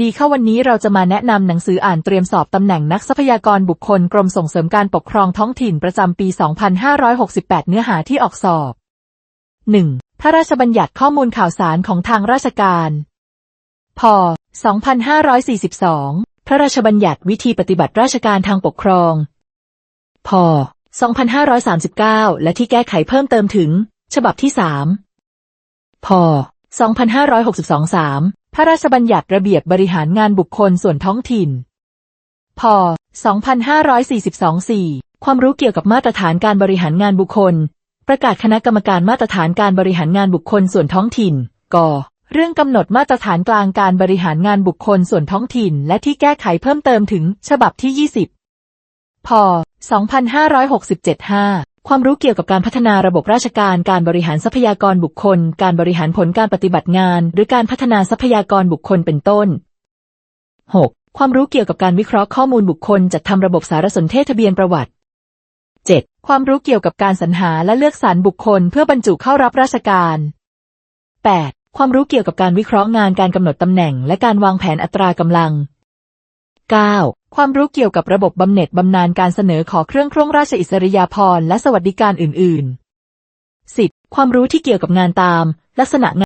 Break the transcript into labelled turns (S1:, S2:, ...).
S1: ดีเข้าวันนี้เราจะมาแนะนำหนังสืออ่านเตรียมสอบตำแหน่งนักทรัพยากรบุคคลกรมส่งเสริมการปกครองท้องถิ่นประจำปี 2568 เนื้อหาที่ออกสอบ 1. พระราชบัญญัติข้อมูลข่าวสารของทางราชการพ.2542 พระราชบัญญัติวิธีปฏิบัติราชการทางปกครองพ.2539 และที่แก้ไขเพิ่มเติมถึง ฉบับที่ 3 พ. 2562 3 พระราชบัญญัติระเบียบบริหารงานบุคคลส่วนท้องถิ่นพ.2542 4 ความรู้เกี่ยวกับมาตรฐานการบริหารงานบุคคล ประกาศคณะกรรมการมาตรฐานการบริหารงานบุคคลส่วนท้องถิ่น ก เรื่องกำหนดมาตรฐานกลางการบริหารงานบุคคลส่วนท้องถิ่น และที่แก้ไขเพิ่มเติมถึง ฉบับที่ 20 พ.2567 5 ความรู้เกี่ยวกับการพัฒนาระบบราชการ การบริหารทรัพยากรบุคคล การบริหารผลการปฏิบัติงาน หรือการพัฒนาทรัพยากรบุคคลเป็นต้น 6. ความรู้เกี่ยวกับการวิเคราะห์ข้อมูลบุคคล จัดทำระบบสารสนเทศทะเบียนประวัติ 7. ความรู้เกี่ยวกับการสรรหาและเลือกสรรบุคคล เพื่อบรรจุเข้ารับราชการ 8. ความรู้เกี่ยวกับการวิเคราะห์งานการกำหนดตำแหน่ง และการวางแผนอัตรากำลัง 9. ความรู้เกี่ยวกับระบบบำเหน็จบำนาญการเสนอขอเครื่องครงราชอิสริยาภรณ์และสวัสดิการอื่น ๆ 10. ความรู้ที่เกี่ยวกับงานตาม ลักษณะงาน